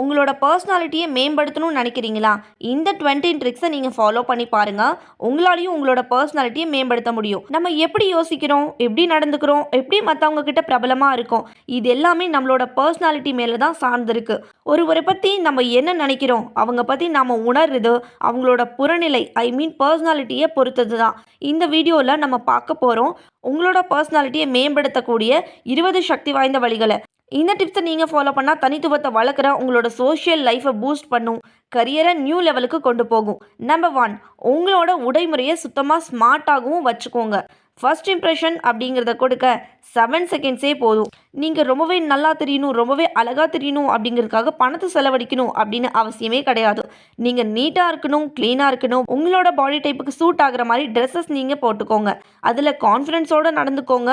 உங்களோட பர்சனாலிட்டியை மேம்படுத்தணும்னு நினைக்கிறீங்களா? இந்த டுவெண்ட்டின் ட்ரிக்ஸை நீங்கள் ஃபாலோ பண்ணி பாருங்கள் உங்களாலையும் உங்களோட பர்சனாலிட்டியை மேம்படுத்த முடியும். நம்ம எப்படி யோசிக்கிறோம்? எப்படி நடந்துக்கிறோம்? எப்படி மற்றவங்க கிட்ட பிரபலமாக இருக்கும்? இது எல்லாமே நம்மளோட பர்சனாலிட்டி மேலே தான் சார்ந்திருக்கு. ஒருவரை பற்றி நம்ம என்ன நினைக்கிறோம்? அவங்க பற்றி நம்ம உணர்றது அவங்களோட புறநிலை ஐ மீன் பர்சனாலிட்டியை பொறுத்தது தான். இந்த வீடியோவில் நம்ம பார்க்க போகிறோம் உங்களோட பர்சனாலிட்டியை மேம்படுத்தக்கூடிய இருபது சக்தி வாய்ந்த வழிகளை. இந்த டிப்ஸை நீங்கள் ஃபாலோ பண்ணால் தனித்துவத்தை வளர்க்குற உங்களோட சோஷியல் லைஃப்பை பூஸ்ட் பண்ணும். கரியரை நியூ லெவலுக்கு கொண்டு போகும். நம்பர் ஒன் உங்களோட உடைமுறையை சுத்தமாக ஸ்மார்ட்டாகவும் வச்சுக்கோங்க. ஃபர்ஸ்ட் இம்ப்ரெஷன் அப்படிங்கிறத கொடுக்க செவன் செகண்ட்ஸே போதும். நீங்கள் ரொம்பவே நல்லா தெரியணும் ரொம்பவே அழகாக தெரியணும் அப்படிங்கிறதுக்காக பணத்தை செலவழிக்கணும் அப்படின்னு அவசியமே கிடையாது. நீங்கள் நீட்டாக இருக்கணும் க்ளீனாக இருக்கணும் உங்களோட பாடி டைப்புக்கு சூட் ஆகுற மாதிரி ட்ரெஸ்ஸஸ் நீங்கள் போட்டுக்கோங்க. அதில் கான்ஃபிடென்ஸோடு நடந்துக்கோங்க.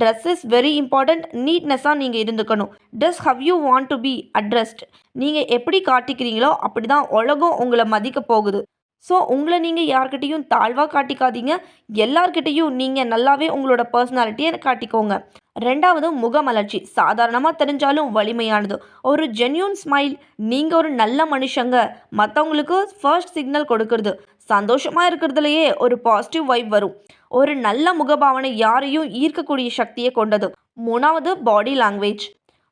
ட்ரெஸ் இஸ் வெரி இம்பார்ட்டண்ட் நீட்னஸாக நீங்கள் இருந்துக்கணும். Dress how you want to be addressed நீங்கள் எப்படி காட்டிக்கிறீங்களோ அப்படி தான் உலகம் உங்களை மதிக்க போகுது. ஸோ உங்களை நீங்கள் யார்கிட்டையும் தாழ்வாக காட்டிக்காதீங்க. எல்லார்கிட்டேயும் நீங்கள் நல்லாவே உங்களோட பர்சனாலிட்டியை காட்டிக்கோங்க. ரெண்டாவது முகமலர்ச்சி. சாதாரணமாக தெரிஞ்சாலும் வலிமையானது. ஒரு ஜென்யூன் ஸ்மைல் நீங்கள் ஒரு நல்ல மனுஷங்க. மற்றவங்களுக்கு ஃபர்ஸ்ட் சிக்னல் கொடுக்கறது. சந்தோஷமாக இருக்கிறதுலையே ஒரு பாசிட்டிவ் வைப் வரும். ஒரு நல்ல முகபாவனை யாரையும் ஈர்க்கக்கூடிய சக்தியை கொண்டது. மூணாவது பாடி லாங்குவேஜ்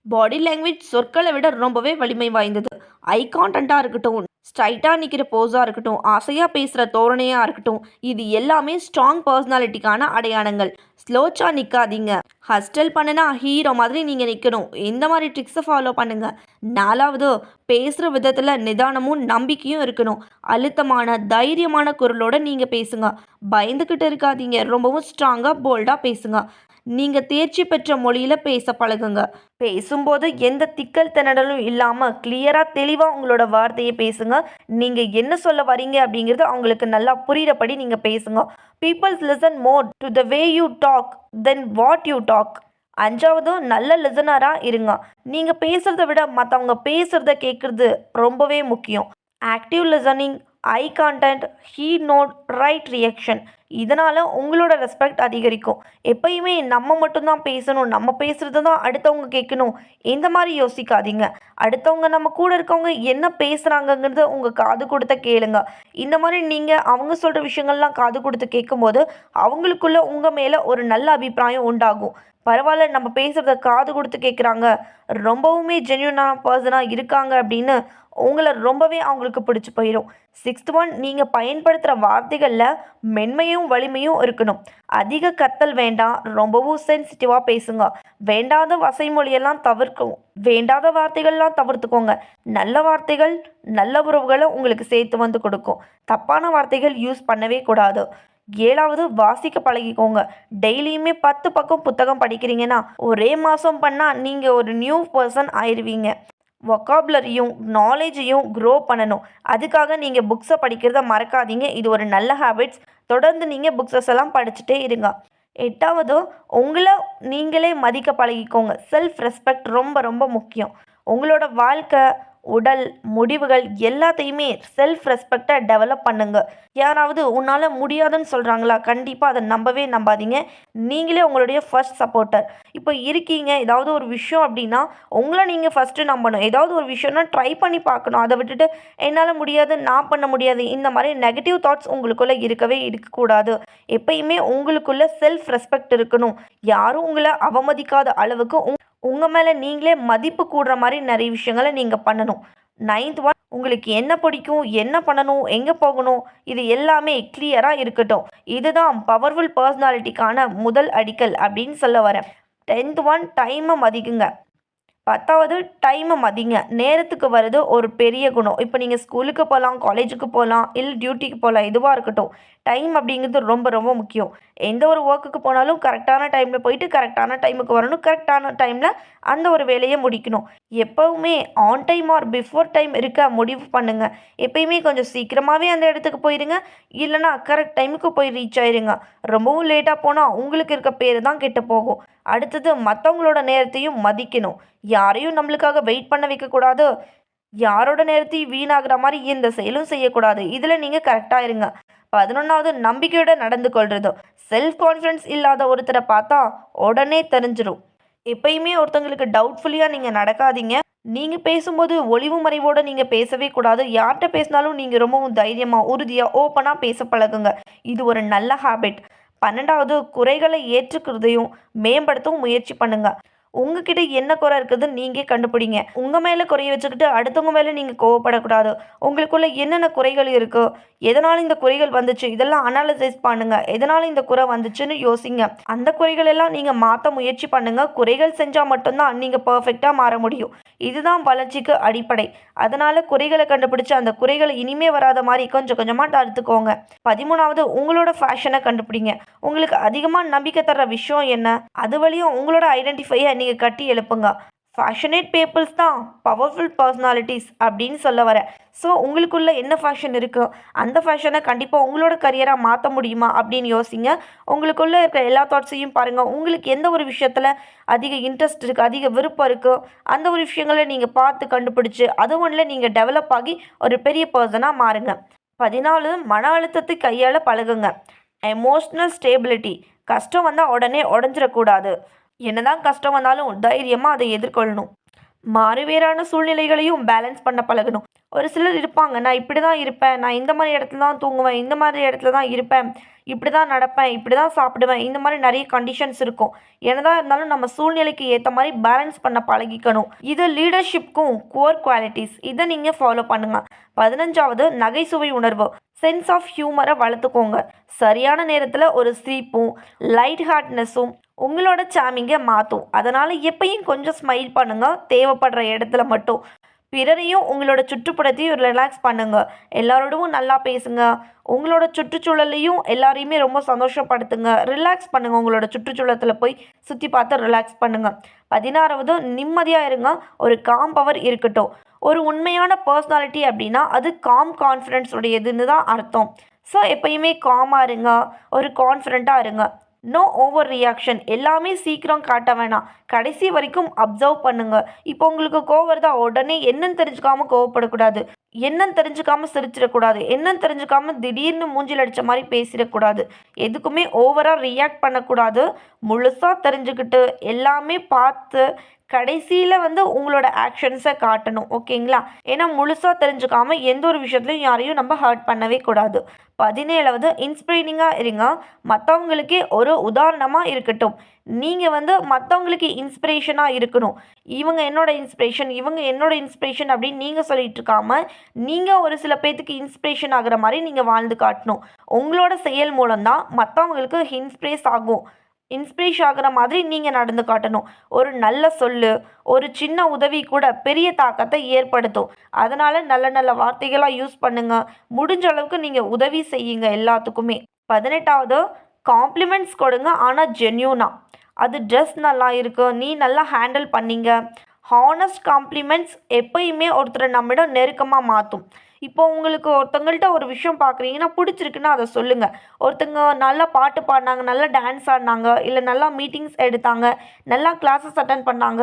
பாடி லாங்குவேஜ் சொற்களை விட ரொம்பவே வலிமை வாய்ந்தது. ஐ கான்டென்ட்டாக இருக்கட்டும் ஸ்ட்ரைட்டாக நிற்கிற போஸாக இருக்கட்டும் ஆசையாக பேசுகிற தோரணையாக இருக்கட்டும் இது எல்லாமே ஸ்ட்ராங் பர்சனாலிட்டிக்கான அடையாளங்கள். ஸ்லோச்சாக நிற்காதீங்க ஹஸ்டல் பண்ணுனா ஹீரோ மாதிரி நீங்கள் நிற்கணும் இந்த மாதிரி ட்ரிக்ஸை ஃபாலோ பண்ணுங்கள் நாலாவது பேசுகிற விதத்தில் நிதானமும் நம்பிக்கையும் இருக்கணும். அழுத்தமான தைரியமான குரலோட நீங்கள் பேசுங்க. பயந்துக்கிட்டு இருக்காதீங்க. ரொம்பவும் ஸ்ட்ராங்காக போல்டாக பேசுங்க. நீங்கள் தேர்ச்சி பெற்ற மொழியில் பேச பழகுங்க. பேசும்போது எந்த திக்கல் திணறலும் இல்லாமல் கிளியராக தெளிவாக உங்களோட வார்த்தையை பேசுங்க. நீங்கள் என்ன சொல்ல வரீங்க அப்படிங்கிறது அவங்களுக்கு நல்லா புரிகிறபடி நீங்கள் பேசுங்க. Peoples listen more to the way you talk then what you talk அஞ்சாவது நல்ல லிசனராக இருங்க. நீங்கள் பேசுகிறத விட மற்றவங்க பேசுகிறத கேட்குறது ரொம்பவே முக்கியம். Active listening eye contact head nod right reaction இதனால் உங்களோட ரெஸ்பெக்ட் அதிகரிக்கும். எப்பயுமே நம்ம மட்டும்தான் பேசணும் நம்ம பேசுகிறது தான் அடுத்தவங்க கேட்கணும். இந்த மாதிரி யோசிக்காதீங்க. அடுத்தவங்க நம்ம கூட இருக்கவங்க என்ன பேசுகிறாங்கங்கிறத உங்கள் காது கொடுத்த கேளுங்க. இந்த மாதிரி நீங்கள் அவங்க சொல்கிற விஷயங்கள்லாம் காது கொடுத்து கேட்கும்போது அவங்களுக்குள்ள உங்கள் மேலே ஒரு நல்ல அபிப்பிராயம் உண்டாகும். பரவாயில்ல நம்ம பேசுகிறத காது கொடுத்து கேட்குறாங்க. ரொம்பவுமே ஜென்யூனான பர்சனாக இருக்காங்க அப்படின்னு உங்களை ரொம்பவே அவங்களுக்கு பிடிச்சி போயிடும் சிக்ஸ்த் ஒன் நீங்கள் பயன்படுத்துகிற வார்த்தைகளில் மென்மையும் வலிமையும் இருக்கணும். அதிக கத்தல் வேண்டாம் ரொம்பவும் சென்சிட்டிவாக பேசுங்க. வேண்டாத வசைமொழியெல்லாம் தவிர்க்கும் வேண்டாத வார்த்தைகள்லாம் தவிர்த்துக்கோங்க. நல்ல வார்த்தைகள் நல்ல உறவுகளை உங்களுக்கு சேர்த்து வந்து கொடுக்கும். தப்பான வார்த்தைகள் யூஸ் பண்ணவே கூடாது. ஏழாவது வாசிக்க பழகிக்கோங்க. டெய்லியுமே பத்து பக்கம் புத்தகம் படிக்கிறீங்கன்னா ஒரே மாதம் பண்ணால் நீங்கள் ஒரு நியூ பர்சன் ஆயிடுவீங்க வொக்காபுலரியும் நாலேஜையும் க்ரோ பண்ணணும். அதுக்காக நீங்கள் புக்ஸை படிக்கிறத மறக்காதீங்க. இது ஒரு நல்ல ஹேபிட்ஸ் தொடர்ந்து நீங்கள் புக்ஸஸ் எல்லாம் படிச்சுட்டே இருங்க. எட்டாவது உங்களை நீங்களே மதிக்க பழகிக்கோங்க. செல்ஃப் ரெஸ்பெக்ட் ரொம்ப ரொம்ப முக்கியம். உங்களோட வாழ்க்கை உடல் முடிவுகள் எல்லாத்தையுமே செல்ஃப் ரெஸ்பெக்டை டெவலப் பண்ணுங்க. யாராவது உன்னால் முடியாதுன்னு சொல்கிறாங்களா கண்டிப்பாக அதை நம்பவே நம்பாதீங்க. நீங்களே உங்களுடைய ஃபர்ஸ்ட் சப்போர்ட்டர் இப்போ இருக்கீங்க ஏதாவது ஒரு விஷயம் அப்படின்னா உங்களை நீங்கள் ஃபஸ்ட்டு நம்பணும். ஏதாவது ஒரு விஷயம்னா ட்ரை பண்ணி பார்க்கணும். அதை விட்டுட்டு என்னால் முடியாது நான் பண்ண முடியாது. இந்த மாதிரி நெகட்டிவ் தாட்ஸ் உங்களுக்குள்ளே இருக்கவே இருக்கக்கூடாது. எப்பயுமே உங்களுக்குள்ள செல்ஃப் ரெஸ்பெக்ட் இருக்கணும். யாரும் உங்களை அவமதிக்காத அளவுக்கு உங் உங்கள் மேலே நீங்களே மதிப்பு கூடுற மாதிரி நிறைய விஷயங்களை நீங்கள் பண்ணணும். நைன்த் ஒன் உங்களுக்கு என்ன பிடிக்கும் என்ன பண்ணணும் எங்கே போகணும் இது எல்லாமே கிளியராக இருக்கட்டும். இதுதான் பவர்ஃபுல் பர்சனாலிட்டிக்கான முதல் அடிக்கல் அப்படின்னு சொல்ல வரேன். டென்த் ஒன் டைமை மதிக்குங்க. பத்தாவது டைமை மதிங்க. நேரத்துக்கு வர்றது ஒரு பெரிய குணம். இப்போ நீங்கள் ஸ்கூலுக்கு போகலாம் காலேஜுக்கு போகலாம் இல்லை டியூட்டிக்கு போகலாம் எதுவாக இருக்கட்டும். டைம் அப்படிங்கிறது ரொம்ப ரொம்ப முக்கியம். எந்த ஒரு ஒர்க்குக்கு போனாலும் கரெக்டான டைமில் போயிட்டு கரெக்டான டைமுக்கு வரணும். கரெக்டான டைமில் அந்த ஒரு வேலையை முடிக்கணும். எப்போவுமே on time or before time இருக்க முடிவு பண்ணுங்கள் எப்பயுமே கொஞ்சம் சீக்கிரமாகவே அந்த இடத்துக்கு போயிடுங்க இல்லைனா கரெக்ட் டைமுக்கு போய் ரீச் ஆயிருங்க. ரொம்பவும் லேட்டாக போனால் உங்களுக்கு இருக்க பேர் தான் கெட்டு போகும். அடுத்தது மற்றவங்களோட நேரத்தையும் மதிக்கணும். யாரையும் நம்மளுக்காக வெயிட் பண்ண வைக்கக்கூடாது யாரோட நேரத்தையும் வீணாகிற மாதிரி எந்த செயலும் செய்யக்கூடாது. இதில் நீங்கள் கரெக்டாக இருங்க. பதினொன்றாவது நம்பிக்கையோட நடந்து கொள்றது செல்ஃப் கான்ஃபிடன்ஸ் இல்லாத ஒருத்தரை பார்த்தா உடனே தெரிஞ்சிடும் எப்பயுமே ஒருத்தங்களுக்கு டவுட்ஃபுல்லியாக நீங்கள் நடக்காதீங்க. நீங்கள் பேசும்போது ஒளிவு மறைவோடு நீங்கள் பேசவே கூடாது. யார்கிட்ட பேசினாலும் நீங்கள் ரொம்பவும் தைரியமாக உறுதியாக ஓப்பனாக பேச பழகுங்க. இது ஒரு நல்ல ஹாபிட் பன்னெண்டாவது குறைகளை ஏற்றுக்கிறதையும் மேம்படுத்தவும் முயற்சி பண்ணுங்கள் உங்ககிட்ட என்ன குறை இருக்குதுன்னு நீங்கள் கண்டுபிடிங்க. உங்கள் மேலே குறைய வச்சுக்கிட்டு அடுத்தவங்க மேலே நீங்கள் கோவப்படக்கூடாது. உங்களுக்குள்ள என்னென்ன குறைகள் இருக்குது எதனால் இந்த குறைகள் வந்துச்சு இதெல்லாம் அனாலிசைஸ் பண்ணுங்க. எதனால் இந்த குறை வந்துச்சுன்னு யோசிங்க. அந்த குறைகள் எல்லாம் நீங்கள் மாற்ற முயற்சி பண்ணுங்க. குறைகள் செஞ்சால் மட்டும்தான் நீங்கள் பர்ஃபெக்டாக மாற முடியும். இதுதான் வளர்ச்சிக்கு அடிப்படை. அதனால் குறைகளை கண்டுபிடிச்சு அந்த குறைகளை இனிமே வராத மாதிரி கொஞ்சம் கொஞ்சமாக தடுத்துக்கோங்க. பதிமூணாவது உங்களோட ஃபேஷனை கண்டுபிடிங்க. உங்களுக்கு அதிகமாக நம்பிக்கை தர்ற விஷயம் என்ன? அது வழியும் உங்களோட ஐடென்டிஃபையை நீங்கள் கட்டி எழுப்புங்க. ஃபேஷனேட் பீப்புள்ஸ் தான் பவர்ஃபுல் பர்சனாலிட்டிஸ் அப்படின்னு சொல்ல வரேன் ஸோ உங்களுக்குள்ள என்ன ஃபேஷன் இருக்குது அந்த ஃபேஷனை கண்டிப்பாக உங்களோட கரியராக மாற்ற முடியுமா அப்படின்னு யோசிங்க. உங்களுக்குள்ளே இருக்கிற எல்லா தாட்ஸையும் பாருங்கள் உங்களுக்கு எந்த ஒரு விஷயத்தில் அதிக இன்ட்ரெஸ்ட் இருக்குது அதிக விருப்பம் இருக்குது அந்த ஒரு விஷயங்களை நீங்கள் பார்த்து கண்டுபிடிச்சி அது ஒன்றில் நீங்கள் டெவலப் ஆகி ஒரு பெரிய பர்சனாக மாறுங்க. பதினாலு மன அழுத்தத்தை கையால் பழகுங்க. எமோஷ்னல் ஸ்டேபிலிட்டி கஷ்டம் வந்தால் உடனே உடஞ்சிடக்கூடாது என்னதான் கஷ்டம் வந்தாலும் தைரியமாக அதை எதிர்கொள்ளணும். மாறுவேறான சூழ்நிலைகளையும் பேலன்ஸ் பண்ண பழகணும். ஒரு சிலர் இருப்பாங்க நான் இப்படி தான் இருப்பேன் நான் இந்த மாதிரி இடத்துல தான் தூங்குவேன் இந்த மாதிரி இடத்துல தான் இருப்பேன் இப்படி தான் நடப்பேன் இப்படி தான் சாப்பிடுவேன் இந்த மாதிரி நிறைய கண்டிஷன்ஸ் இருக்கும். என்னதான் இருந்தாலும் நம்ம சூழ்நிலைக்கு ஏற்ற மாதிரி பேலன்ஸ் பண்ண பழகிக்கணும். இது லீடர்ஷிப்க்கும் கோர் குவாலிட்டிஸ் இதை நீங்கள் ஃபாலோ பண்ணுங்கள் பதினஞ்சாவது நகைச்சுவை உணர்வு. சென்ஸ் ஆஃப் ஹியூமரை வளர்த்துக்கோங்க. சரியான நேரத்தில் ஒரு சிரிப்பும் லைட் ஹார்ட்னஸும் உங்களோட சாமிங்க மாற்றும் அதனால் எப்பயும் கொஞ்சம் ஸ்மைல் பண்ணுங்கள் தேவைப்படுற இடத்துல மட்டும். பிறரையும் உங்களோட சுற்றுப்புறத்தையும் ரிலாக்ஸ் பண்ணுங்கள் எல்லாரோடவும் நல்லா பேசுங்க. உங்களோட சுற்றுச்சூழலையும் எல்லாரையுமே ரொம்ப சந்தோஷப்படுத்துங்க. ரிலாக்ஸ் பண்ணுங்கள் உங்களோட சுற்றுச்சூழத்தில் போய் சுற்றி பார்த்து ரிலாக்ஸ் பண்ணுங்கள் பதினாறாவது நிம்மதியாக இருங்க. ஒரு காம் பவர் இருக்கட்டும். ஒரு உண்மையான பர்சனாலிட்டி அப்படின்னா அது காம் கான்ஃபிடென்ஸ் உடையதுன்னு தான் அர்த்தம். ஸோ எப்பயுமே காமாக இருங்க. ஒரு கான்ஃபிடெண்ட்டாக இருங்க. நோ ஓவர் ரியாக்ஷன் எல்லாமே சீக்கிரம் காட்ட வேணாம். கடைசி வரைக்கும் அப்சர்வ் பண்ணுங்க. இப்போ உங்களுக்கு கோவம் வருதா? உடனே என்னன்னு தெரிஞ்சுக்காம கோவப்படக்கூடாது. என்னன்னு தெரிஞ்சுக்காம சிரிச்சிடக்கூடாது. என்னன்னு தெரிஞ்சுக்காம திடீர்னு மூஞ்சில் அடித்த மாதிரி பேசிடக்கூடாது. எதுக்குமே ஓவராக ரியாக்ட் பண்ணக்கூடாது. முழுசாக தெரிஞ்சுக்கிட்டு எல்லாமே பார்த்து கடைசியில் வந்து உங்களோட ஆக்ஷன்ஸை காட்டணும் ஓகேங்களா ஏன்னா முழுசாக தெரிஞ்சுக்காம எந்த ஒரு விஷயத்துலையும் யாரையும் நம்ம ஹர்ட் பண்ணவே கூடாது. பதினேழாவது இன்ஸ்பைரிங்காக இருங்க. மற்றவங்களுக்கே ஒரு உதாரணமாக இருக்கட்டும். நீங்கள் வந்து மற்றவங்களுக்கு இன்ஸ்பிரேஷனாக இருக்கணும். இவங்க என்னோட இன்ஸ்பிரேஷன் இவங்க என்னோட இன்ஸ்பிரேஷன் அப்படின்னு நீங்கள் சொல்லிட்டு இருக்காம நீங்கள் ஒரு சில பேர்த்துக்கு இன்ஸ்பிரேஷன் ஆகிற மாதிரி நீங்கள் வாழ்ந்து காட்டணும். உங்களோட செயல் மூலம்தான் மற்றவங்களுக்கு இன்ஸ்பிரேஸ் ஆகும். இன்ஸ்பிரேஷ் ஆகிற மாதிரி நீங்கள் நடந்து காட்டணும். ஒரு நல்ல சொல்லு ஒரு சின்ன உதவி கூட பெரிய தாக்கத்தை ஏற்படுத்தும். அதனால் நல்ல நல்ல வார்த்தைகளாக யூஸ் பண்ணுங்கள் முடிஞ்ச அளவுக்கு நீங்கள் உதவி செய்யுங்க எல்லாத்துக்குமே. பதினெட்டாவது காம்ப்ளிமெண்ட்ஸ் கொடுங்க ஆனால் ஜென்யூனா அது ட்ரெஸ் நல்லா இருக்குது நீ நல்லா ஹேண்டில் பண்ணிங்க. ஹானஸ்ட் காம்ப்ளிமெண்ட்ஸ் எப்பயுமே ஒருத்தரை நம்மிடம் நெருக்கமாக மாற்றும் இப்போ உங்களுக்கு ஒருத்தங்கள்ட்ட ஒரு விஷயம் பார்க்குறீங்கன்னா பிடிச்சிருக்குன்னா அதை சொல்லுங்கள் ஒருத்தங்க நல்லா பாட்டு பாடினாங்க நல்லா டான்ஸ் ஆடினாங்க இல்லை நல்லா மீட்டிங்ஸ் எடுத்தாங்க நல்லா கிளாஸஸ் அட்டன் பண்ணாங்க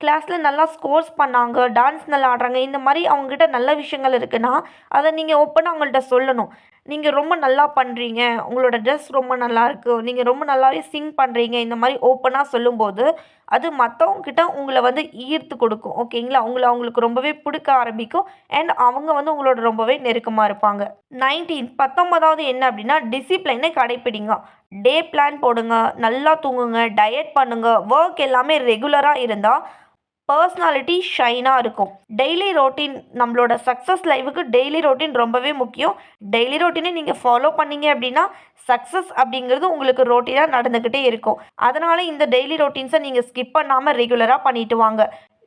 கிளாஸில் நல்லா ஸ்கோர்ஸ் பண்ணாங்க டான்ஸ் நல்லா ஆடுறாங்க இந்த மாதிரி அவங்ககிட்ட நல்ல விஷயங்கள் இருக்குன்னா அதை நீங்கள் ஓப்பனாக அவங்கள்ட்ட சொல்லணும். நீங்கள் ரொம்ப நல்லா பண்ணுறீங்க உங்களோட ட்ரெஸ் ரொம்ப நல்லா நீங்கள் ரொம்ப நல்லாவே சிங் பண்ணுறீங்க இந்த மாதிரி ஓப்பனாக சொல்லும்போது அது மற்றவங்கக்கிட்ட உங்களை வந்து ஈர்த்து கொடுக்கும். ஓகேங்களா? உங்களை அவங்களுக்கு ரொம்பவே பிடிக்க ஆரம்பிக்கும். அண்ட் அவங்க வந்து உங்களோட ரொம்பவே நெருக்கமாக இருப்பாங்க. நைன்டீன் பத்தொன்பதாவது என்ன அப்படின்னா டிசிப்ளைனை கடைப்பிடிங்க. டே பிளான் போடுங்க. நல்லா தூங்குங்க. டயட் பண்ணுங்க. ஒர்க் எல்லாமே ரெகுலராக இருந்தால் பர்சனாலிட்டி ஷைனாக இருக்கும். டெய்லி ரொட்டீன் நம்மளோட சக்ஸஸ் லைஃபுக்கு டெய்லி ரொட்டீன் ரொம்பவே முக்கியம். டெய்லி ரொட்டீனை நீங்கள் ஃபாலோ பண்ணீங்க அப்படின்னா சக்ஸஸ் அப்படிங்கிறது உங்களுக்கு ரொட்டீனாக நடந்துக்கிட்டே இருக்கும். அதனால் இந்த டெய்லி ரொட்டீன்ஸை நீங்கள் ஸ்கிப் பண்ணாமல் ரெகுலராக பண்ணிட்டு வாங்க.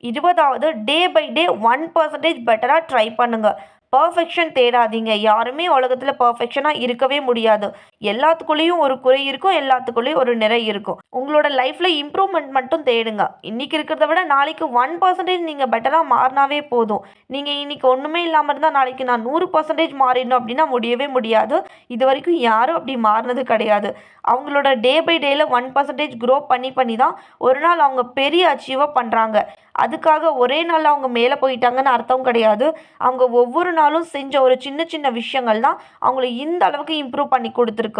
இருபதாவது day by day one percentage பெட்டராக ட்ரை பண்ணுங்கள் பர்ஃபெக்ஷன் தேடாதீங்க. யாருமே உலகத்தில் பர்ஃபெக்ஷனாக இருக்கவே முடியாது. எல்லாத்துக்குள்ளேயும் ஒரு குறை இருக்கும் எல்லாத்துக்குள்ளேயும் ஒரு நிறை இருக்கும். உங்களோட லைஃப்பில் இம்ப்ரூவ்மெண்ட் மட்டும் தேடுங்க. இன்றைக்கி இருக்கிறத விட நாளைக்கு ஒன் பர்சன்டேஜ் நீங்கள் பெட்டராக மாறினாவே போதும். நீங்கள் இன்றைக்கி ஒன்றுமே இல்லாமல் இருந்தால் நாளைக்கு நான் நூறு பர்சன்டேஜ் மாறிடணும் அப்படின்னா முடியவே முடியாது. இது வரைக்கும் யாரும் அப்படி மாறினது கிடையாது. அவங்களோட டே பை டேயில் ஒன் பர்சன்டேஜ் க்ரோ பண்ணி பண்ணி தான் ஒரு நாள் அவங்க பெரிய அச்சீவாக பண்ணுறாங்க அதுக்காக ஒரே நாளில் அவங்க மேலே போயிட்டாங்கன்னு அர்த்தம் கிடையாது. அவங்க ஒவ்வொரு நாளும் செஞ்ச ஒரு சின்ன சின்ன விஷயங்கள் தான் அவங்கள இந்த அளவுக்கு இம்ப்ரூவ் பண்ணி கொடுத்துருக்கு.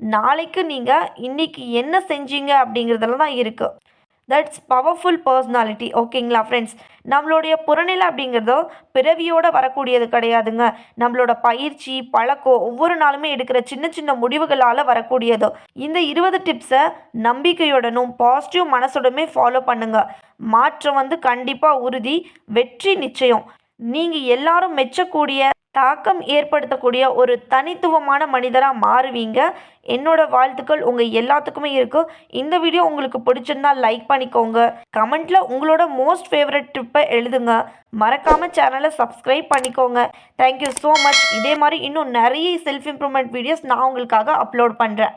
நாளைக்கு நீங்கள் இன்றைக்கி என்ன செஞ்சீங்க அப்படிங்கிறதுல தான் இருக்குது தட்ஸ் பவர்ஃபுல் பர்சனாலிட்டி ஓகேங்களா ஃப்ரெண்ட்ஸ் நம்மளுடைய புறநிலை அப்படிங்கிறதோ பிறவியோட வரக்கூடியது கிடையாதுங்க. நம்மளோட பயிற்சி பழக்கம் ஒவ்வொரு நாளுமே எடுக்கிற சின்ன சின்ன முடிவுகளால் வரக்கூடியதோ. இந்த இருபது டிப்ஸை நம்பிக்கையுடனும் பாசிட்டிவ் மனசுடனுமே ஃபாலோ பண்ணுங்க. மாற்றம் வந்து கண்டிப்பாக உறுதி வெற்றி நிச்சயம். நீங்கள் எல்லாரும் மெச்சக்கூடிய தாக்கம் ஏற்படுத்தக்கூடிய ஒரு தனித்துவமான மனிதராக மாறுவீங்க. என்னோட வாழ்த்துக்கள் உங்கள் எல்லாத்துக்குமே இருக்கும் இந்த வீடியோ உங்களுக்கு பிடிச்சிருந்தா லைக் பண்ணிக்கோங்க. கமெண்ட்டில் உங்களோட மோஸ்ட் ஃபேவரட் ட்ரிப்பை எழுதுங்க. மறக்காமல் சேனலை சப்ஸ்கிரைப் பண்ணிக்கோங்க. தேங்க்யூ ஸோ மச் இதே மாதிரி இன்னும் நிறைய செல்ஃப் இம்ப்ரூவ்மெண்ட் வீடியோஸ் நான் உங்களுக்காக அப்லோட் பண்ணுறேன்